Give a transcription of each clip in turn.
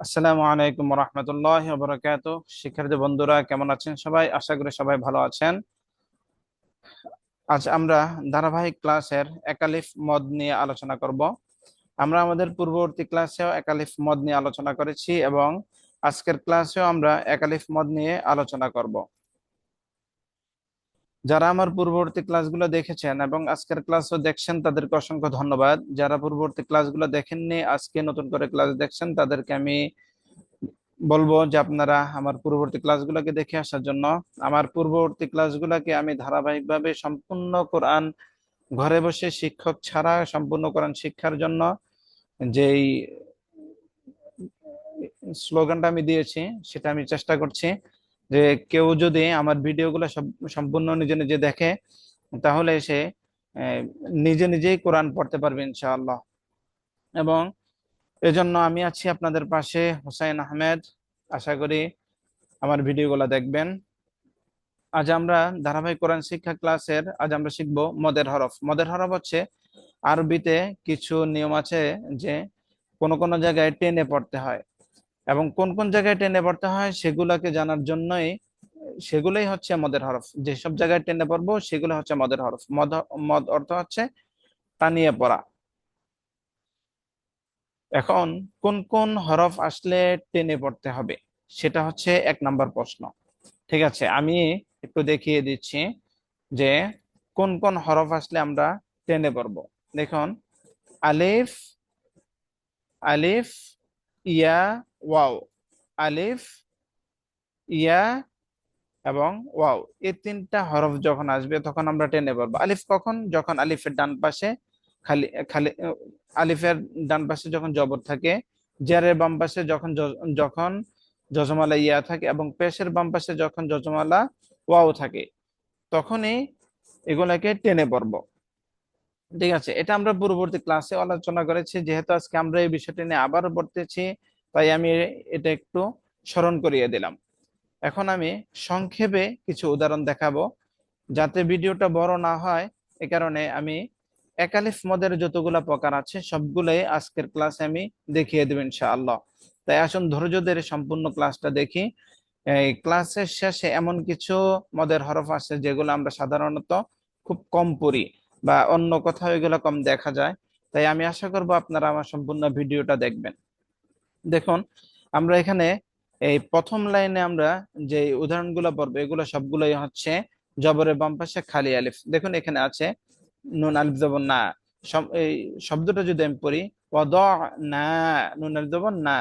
আসসালামু আলাইকুম রহমতুল্লাহ বরকাত শিক্ষার্থী বন্ধুরা, কেমন আছেন সবাই? আশা করি সবাই ভালো আছেন। আজ আমরা ধারাবাহিক ক্লাসের একালিফ মদ নিয়ে আলোচনা করব। আমরা আমাদের পূর্ববর্তী ক্লাসেও একালিফ মদ নিয়ে আলোচনা করেছি এবং আজকের ক্লাসেও আমরা একালিফ মদ নিয়ে আলোচনা করব। যারা আমার পূর্ববর্তী ক্লাসগুলো দেখেছেন এবং আজকের ক্লাসও দেখছেন, তাদেরকে অসংখ্য ধন্যবাদ। যারা পূর্ববর্তী ক্লাসগুলো দেখেননি, আজকে নতুন করে ক্লাস দেখছেন, তাদেরকে আমি বলব যে আপনারা আমার পূর্ববর্তী ক্লাসগুলোকে দেখে আসার জন্য। আমার পূর্ববর্তী ক্লাসগুলোকে আমি ধারাবাহিকভাবে সম্পূর্ণ কোরআন ঘরে বসে শিক্ষক ছাড়া সম্পূর্ণ কোরআন শিক্ষার জন্য যেই স্লোগানটা আমি দিয়েছি, সেটা আমি চেষ্টা করছি। যে কেউ যদি আমার ভিডিওগুলো সম্পূর্ণ নিজে নিজে দেখে, তাহলে সে নিজে নিজেই কোরআন পড়তে পারবে ইনশাআল্লাহ। এবং এজন্য আমি আছি আপনাদের পাশে, হুসাইন আহমেদ। আশা করি আমার ভিডিওগুলো দেখবেন। আজ আমরা ধারাবাহিক কোরআন শিক্ষা ক্লাসের, আজ আমরা শিখব মদের হরফ। মদের হরফ হচ্ছে আরবিতে কিছু নিয়ম আছে যে কোন কোন জায়গায় টেনে পড়তে হয়। এবং কোন কোন জায়গায় টেনে পড়তে হয় সেগুলোকে জানার জন্যই, সেগুলোই হচ্ছে মদের হরফ। যেসব জায়গায় টেনে পড়ব সেগুলো হচ্ছে মদের হরফ। মদ মদ অর্থ হচ্ছে টানিয়ে পড়া। এখন কোন কোন হরফ আসলে টেনে পড়তে হবে সেটা হচ্ছে এক নাম্বার প্রশ্ন। ঠিক আছে, আমি একটু দেখিয়ে দিচ্ছি যে কোন কোন হরফ আসলে আমরা টেনে পড়ব দেখুন, আলিফ আলিফ ইয়া, ওয়াও, আলিফ, ইয়া এবং ওয়াও। এই তিনটা হরফ যখন আসবে, তখন আমরা টেনে পড়ব। আলিফ কখন? যখন আলিফের ডান পাশে খালি খালি, আলিফের ডান পাশে যখন জবর থাকে জেরের বাম পাশে যখন যখন যজমালা ইয়া থাকে এবং পেশের বাম পাশে যখন যজমালা ওয়াও থাকে, তখনই এগুলাকে টেনে পড়ব। ঠিক আছে, এটা আমরা পূর্ববর্তী ক্লাসে আলোচনা করেছি, যেহেতু আজকে আমরা এই বিষয়টি নিয়ে আবার পড়তেছি, তাই আমি এটা একটু স্মরণ করিয়ে দিলাম। এখন আমি সংক্ষেপে কিছু উদাহরণ দেখাবো, যাতে ভিডিওটা বড় না হয়, এ কারণে আমি একালিফ মদের যতগুলা প্রকার আছে, সবগুলোই আজকের ক্লাসে আমি দেখিয়ে দেব ইনশাআল্লাহ। তাই আসুন ধৈর্য ধরে সম্পূর্ণ ক্লাসটা দেখি। এই ক্লাসের শেষে এমন কিছু মদের হরফ আছে, যেগুলো আমরা সাধারণত খুব কম পড়ি। বা অন্য কোথাও এগুলো কম দেখা যায়, তাই আমি আশা করব আপনারা আমার সম্পূর্ণ ভিডিওটা দেখবেন। দেখুন, আমরা এখানে এই প্রথম লাইনে আমরা যে উদাহরণগুলো পড়ব, এগুলো সবগুলোই হচ্ছে জবরের বাম পাশে খালি আলিফ। দেখুন, এখানে আছে নুন, আলিফ, জবর, না। এই শব্দটা যদি আমি পড়ি ওয়াদ না নুন, আলিফ, জবর, না।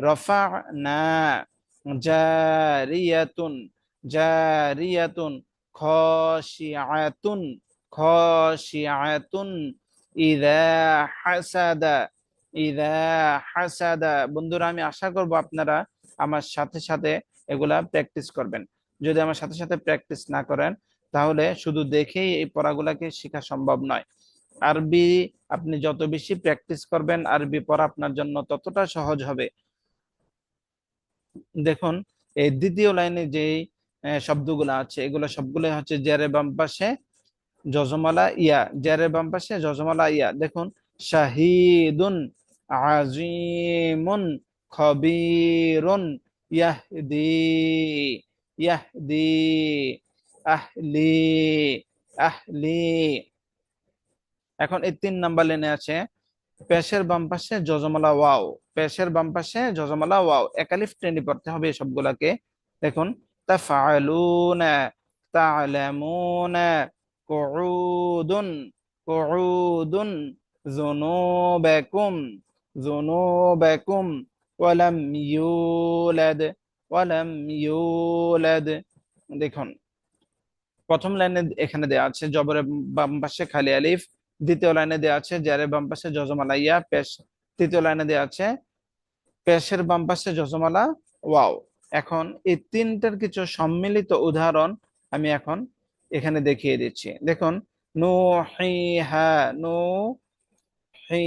রফা না জারিয়াতুন জারিয়াতুন খশিআতুন হাসাদা বন্ধুরা, আমি আশা করব আপনারা আমার সাথে সাথে এগুলা প্র্যাকটিস করবেন। যদি আমার সাথে সাথে প্র্যাকটিস না করেন, তাহলে শুধু দেখেই এই পড়াগুলাকে শেখা সম্ভব নয়। আরবি আপনি যত বেশি প্র্যাকটিস করবেন, আরবি পড়া আপনার জন্য ততটা সহজ হবে। দেখুন, এই দ্বিতীয় লাইনে যে শব্দগুলো আছে, এগুলো সবগুলো হচ্ছে জেরে বাম পাশে যজমালা ইয়া জেরে বাম পাশে যজমালা ইয়া। দেখুন, শাহিদুন আজিমুন খবিরুন ইয়াহদি ইয়াহদি আহলি আহলি। এখন এই তিন নাম্বার লেনে আছে, পেশের বাম পাশে যজমালা ওয়াও, পেশের বাম পাশে যজমালা ওয়াও। একালিফ ট্রেনি পড়তে হবে সবগুলাকে দেখুন, তাফআলুনা তা'লামুনা কুউদুন কুউদুন যুনুবাকুম যুনুবাকুম, ওয়ালাম ইউলাদ ওয়ালাম ইউলাদ। দেখুন, প্রথম লাইনে এখানে দেওয়া আছে জবরে বাম পাশে খালি আলিফ, দ্বিতীয় লাইনে দেওয়া আছে জারের বাম পাশে জজমালা ইয়া পেশ, তৃতীয় লাইনে দেওয়া আছে পেশের বাম পাশে জজমালা ওয়াও। এখন এই তিনটার কিছু সম্মিলিত উদাহরণ আমি এখন এখানে দেখিয়ে দিচ্ছি। দেখুন নো হি হা নো হি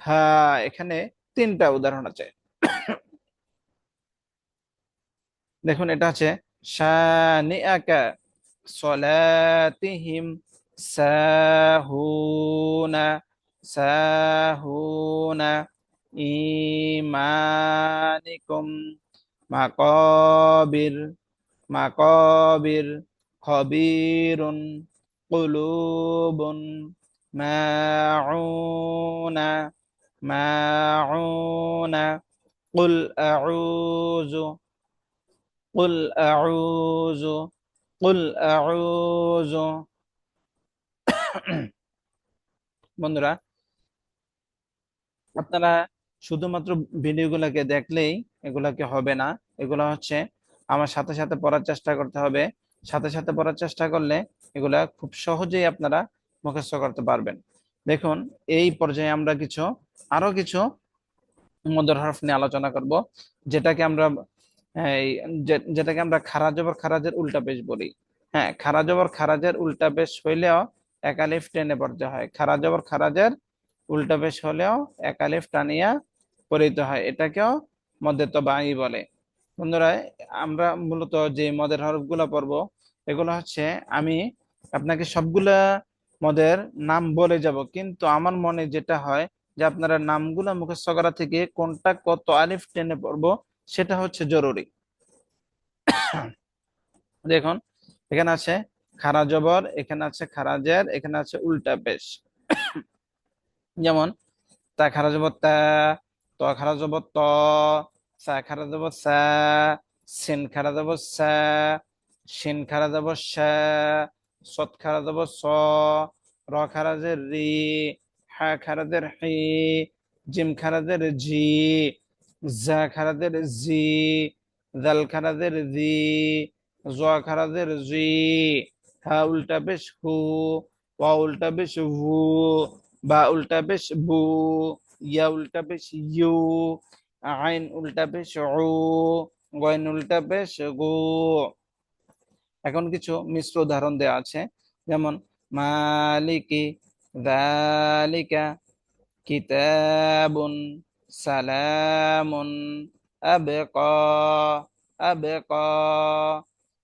হা এখানে তিনটা উদাহরণ আছে। দেখুন, এটা আছে শানিআকা সলাতিহিম সাহুনা সাহুনা ইমানিকুম মাকাবির মাকাবির খবিরুন কুলুবুন মাউনা মাউনা قل أعوذ قل أعوذ قل أعوذ বন্ধুরা আপনারা শুধুমাত্র ভিডিওগুলোকে দেখলেই এগুলাকে হবে না এগুলা হচ্ছে আমার সাথে সাথে পড়ার চেষ্টা করতে হবে সাথে সাথে পড়ার চেষ্টা করলে এগুলা খুব সহজেই আপনারা মুখস্থ করতে পারবেন। দেখুন, এই পর্যায়ে আমরা কিছু, আরও কিছু মদর হরফ নিয়ে আলোচনা করব, যেটাকে আমরা যেটাকে আমরা খারা জবর খারাজের উল্টা পেশ বলি। হ্যাঁ খারা জবর খারাজের উল্টা পেশ হইলেও একালিফ টেনে পড়তে হয়। খারা জবর খারাজের উল্টা পেশ হলেও একালিফ টানিয়া পড়িতে হয়। এটাকেও মধ্যে তো বাই বলে। বন্ধুরা, আমরা মূলত যে মদের হরফগুলা পড়ব, এগুলো হচ্ছে আমি আপনাকে সবগুলা মদের নাম বলে যাব, কিন্তু আমার মনে যেটা হয় যে আপনারা নামগুলা মুখস্থ করা থেকে কোনটা কত আলিফ টেনে পড়ব, সেটা হচ্ছে জরুরি। দেখুন, এখানে আছে খারা জবর, এখানে আছে খারাজের এখানে আছে উল্টা পেশ। যেমন, তা খারা জবর তা, ত খারা জবর ত সা খারা জবর সা সিন খারা জবর সা শিন খারা জবর সা সৎ খারা জবর স, র খারাজের রি, হা খারাজের হি, জিম খারাজের জি জা খারাজের জি জাল খারাজের জি জোয়া খারাজের জি, হা উল্টা বেশ হু, ওয়া উল্টা বেশ হু বা উল্টা বেশ বু ইয়া উল্টা বেশ ইউ আইন উল্টা বেশ উ গয়ন উল্টা বেশ গু এখন কিছু মিশ্র উদাহরণ দেওয়া আছে যেমন মালিকি দালিকা কিতাবুন সালামুন আবকা আবকা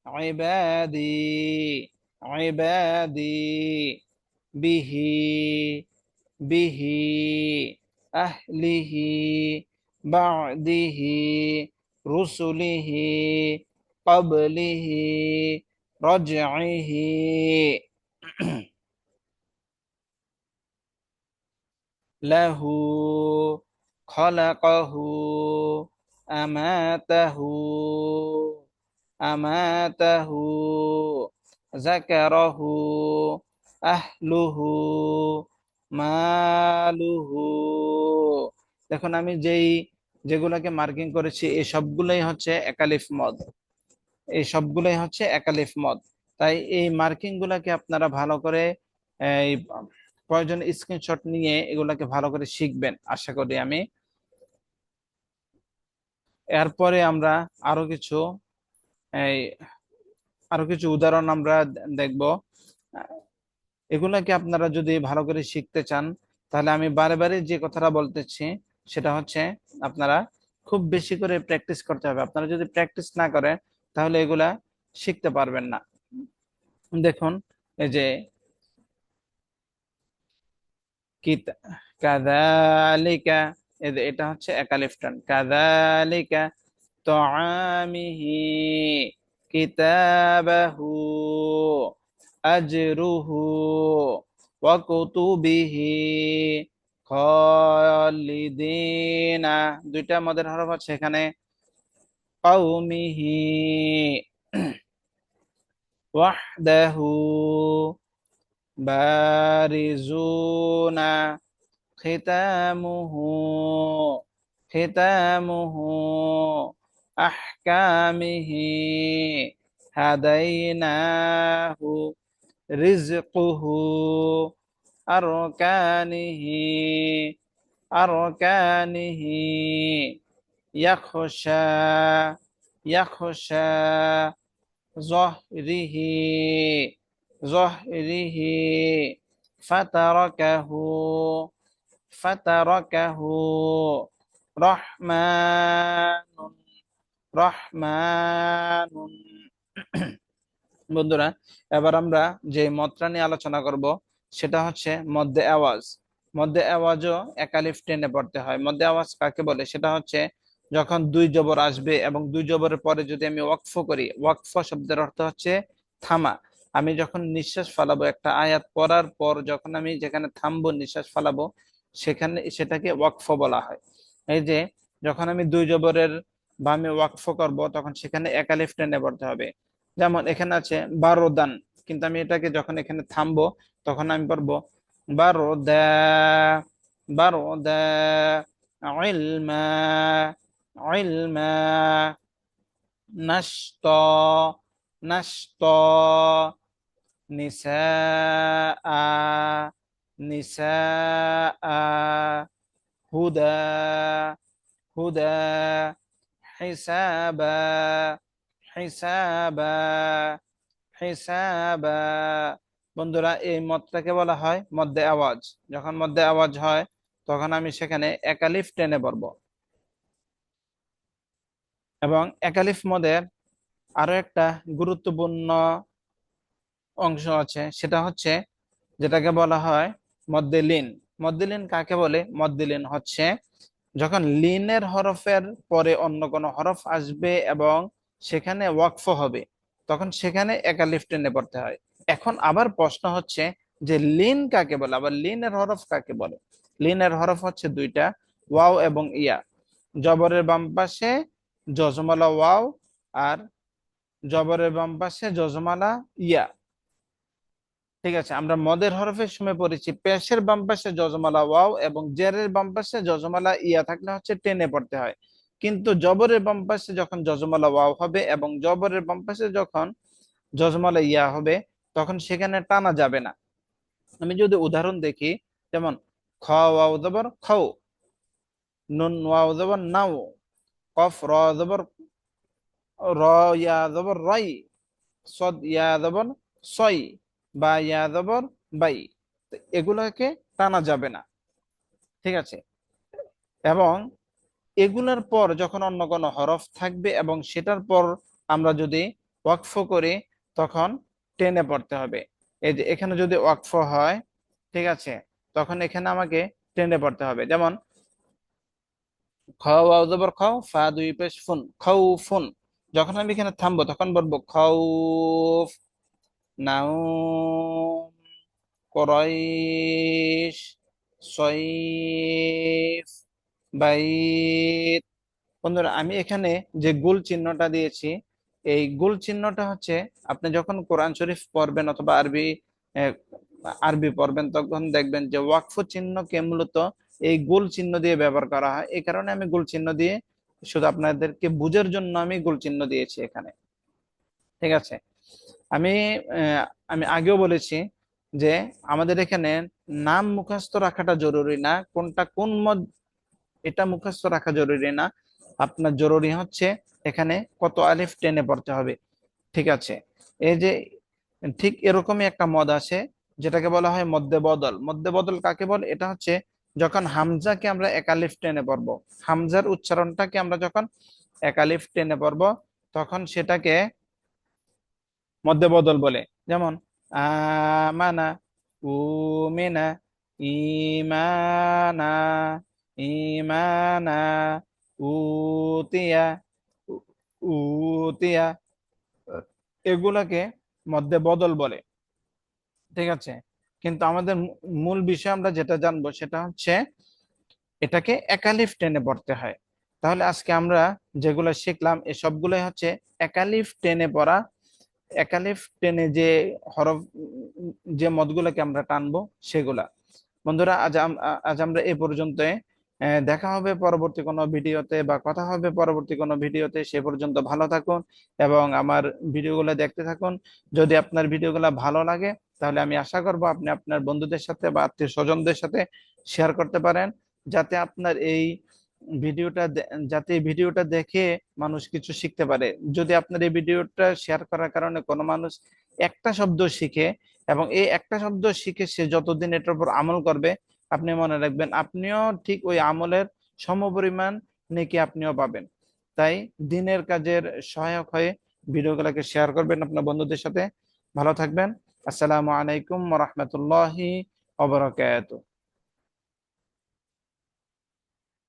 عبادي عبادي به به أهله بعده رسله قبله رجعه. له خلقه أماته أماته. ذكره أهله ماله. দেখুন, আমি যেই যেগুলাকে মার্কিং করেছি, এই সবগুলোই হচ্ছে একালিফ মদ। এই সবগুলোই হচ্ছে একালিফ মদ। তাই এই মার্কিং গুলাকে আপনারা ভালো করে, এই, প্রয়োজন স্ক্রিনশট নিয়ে এগুলাকে ভালো করে শিখবেন, আশা করি আমি। এরপরে আমরা আরও কিছু, এই, আরও কিছু উদাহরণ আমরা দেখব। এগুলাকে আপনারা যদি ভালো করে শিখতে চান, তাহলে আমি বারে বারে যে কথাটা বলতেছি সেটা হচ্ছে আপনারা খুব বেশি করে প্র্যাকটিস করতে হবে। আপনারা যদি প্র্যাকটিস না করেন, তাহলে এগুলা শিখতে পারবেন না। দেখুন, এই যে কাদালিকা এটা হচ্ছে একালিফটন কাদালিকা তামিহি কিতাবাহু আজরুহু ওয়াকুতুবিহি খালিদিনা। দুইটা মদের হরফ আছে এখানে। কৌমিহি ওয়াহদাহু বারিজুনা খিতামুহু খিতামুহু আহকামিহি হাদাইনাহু রিজকুহু أركانه أركانه يخشى يخشى ظهره ظهره فتركه فتركه رحمن রহমান বন্ধুরা এবার আমরা যে মতটা নিয়ে আলোচনা করব সেটা হচ্ছে মধ্যে আওয়াজ। মধ্যে আওয়াজও একালিফ টেনে পড়তে হয়। মধ্যে আওয়াজ কাকে বলে? সেটা হচ্ছে যখন দুই জবর আসবে এবং দুই জবরের পরে যদি আমি ওয়াকফ করি, ওয়াকফ শব্দের অর্থ হচ্ছে থামা। আমি যখন নিঃশ্বাস ফালাবো, একটা আয়াত পড়ার পর যখন আমি যেখানে থামবো, নিঃশ্বাস ফালাবো, সেখানে সেটাকে ওয়াকফ বলা হয়। এই যে যখন আমি দুই জবরের বা আমি ওয়াকফ করব, তখন সেখানে একালিফ টেনে পড়তে হবে। যেমন এখানে আছে বারোদান কিন্তু আমি এটাকে যখন এখানে থামবো তখন আমি পড়বো বারো দা বারো দা ইলমা ইলমা নাশত নাশত নিসাআ নিসাআ হুদা হুদা হিসাবা হিসাবা হিসাবা বন্ধুরা, এই মতটাকে বলা হয় মধ্যে আওয়াজ। যখন মধ্যে আওয়াজ হয়, তখন আমি সেখানে একালিফ টেনে পড়ব। এবং একালিফ মদের আরও একটা গুরুত্বপূর্ণ অংশ আছে, সেটা হচ্ছে যেটাকে বলা হয় মধ্যে লিন। মধ্যে লিন কাকে বলে? মধ্যে লিন হচ্ছে যখন লিনের হরফের পরে অন্য কোনো হরফ আসবে এবং সেখানে ওয়াকফ হবে, তখন সেখানে একালিফ টেনে পড়তে হয়। এখন আবার প্রশ্ন হচ্ছে যে লিন কাকে বলে? আবার লিনের হরফ কাকে বলে? লিনের হরফ হচ্ছে দুইটা, ওয়াও এবং ইয়া। জবরের বাম পাশে যজমালা ওয়াও আর জবরের বাম পাশে যজমালা ইয়া। ঠিক আছে, আমরা মদের হরফের সময় পড়েছি। পেশের বাম পাশে যজমালা ওয়াও এবং জেরের বাম পাশে যজমালা ইয়া থাকলে হচ্ছে টেনে পড়তে হয়। কিন্তু জবরের বাম পাশে যখন যজমালা ওয়াও হবে এবং জবরের বাম পাশে যখন যজমালা ইয়া হবে তখন সেখানে টানা যাবে না। আমি যদি উদাহরণ দেখি, যেমন খ ওয়াও জবর, খাও। নুন ওয়াও জবর, নাও। কফ র জবর, র ইয়া জবর, রাই। সদ ইয়া জবর, সই। বা ইয়া জবর, বাই। এগুলোকে টানা যাবে না। ঠিক আছে? এবং এগুলোর পর যখন অন্য কোনো হরফ থাকবে এবং সেটার পর আমরা যদি ওয়াকফ করি, তখন টেনে পড়তে হবে। এই যে এখানে যদি ওয়াকফ হয়, ঠিক আছে, তখন এখানে আমাকে টেনে পড়তে হবে। যেমন খ খাও, ফা দুই পেশ ফুন খাউ ফুন। যখন আমি এখানে থামবো, তখন বলব খাউফ নাও করাইশ সইফ বাইত। বন্ধুরা, আমি এখানে যে গোল চিহ্নটা দিয়েছি এই গোল চিহ্নটা হচ্ছে, আপনি যখন কোরআন শরীফ পড়বেন অথবা আরবি আরবি পড়বেন, তখন দেখবেন যে ওয়াকফ চিহ্নকে মূলত এই গোল চিহ্ন দিয়ে ব্যবহার করা হয়। এই কারণে আমি গোল চিহ্ন দিয়ে শুধু আপনাদেরকে বুঝার জন্য আমি গোল চিহ্ন দিয়েছি এখানে। ঠিক আছে? আমি আমি আগেও বলেছি যে আমাদের এখানে নাম মুখস্থ রাখাটা জরুরি না, কোনটা কোন মত এটা মুখস্থ রাখা জরুরি না। আপনার জরুরি হচ্ছে এখানে কত আলিফ টেনে পড়তে হবে? ঠিক আছে। এই যে ঠিক এরকমই একটা মদ আছে, যেটাকে বলা হয় মধ্যে বদল। মধ্যে বদল কাকে বল? এটা হচ্ছে যখন হামজাকে আমরা একালিফ টেনে পড়ব, হামজার উচ্চারণটাকে আমরা যখন একালিফ টেনে পড়ব, তখন সেটাকে মধ্যে বদল বলে। যেমন, আমানা উমেনা ইমানা ইমানা উতিয়া উতিয়া, এগুলাকে মধ্যে বদল বলে। ঠিক আছে? কিন্তু আমাদের মূল বিষয় আমরা যেটা জানব সেটা হচ্ছে এটাকে একালিফ টেনে পড়তে হয়। তাহলে আজকে আমরা যেগুলো শিখলাম সবগুলোই হচ্ছে একালিফ টেনে পড়া। একালিফ টেনে যে হরফ, যে মতগুলোকে আমরা টানবো, সেগুলা। বন্ধুরা, আজ আজ আমরা এ পর্যন্ত দেখা হবে পরবর্তী কোনো ভিডিওতে বা কথা হবে পরবর্তী কোনো ভিডিওতে। সে পর্যন্ত ভালো থাকুন এবং আমার ভিডিওগুলো দেখতে থাকুন। যদি আপনার ভিডিওগুলো ভালো লাগে, তাহলে আমি আশা করব আপনি আপনার বন্ধুদের সাথে বা আত্মীয় স্বজনদের সাথে শেয়ার করতে পারেন। যাতে আপনার এই ভিডিওটা যাতে ভিডিওটা দেখে মানুষ কিছু শিখতে পারে। যদি আপনার এই ভিডিওটা শেয়ার করার কারণে কোনো মানুষ একটা শব্দ শিখে এবং এই একটা শব্দ শিখে সে যতদিন এটার উপর আমল করবে আপনি মনে রাখবেন, আপনিও ঠিক ওই আমলের সমপরিমাণ নেকি আপনিও পাবেন। তাই দিনের কাজের সহায়ক হয়ে ভিডিওগুলোকে শেয়ার করবেন আপনার বন্ধুদের সাথে। ভালো থাকবেন। আসসালামু আলাইকুম রহমতুল্লাহি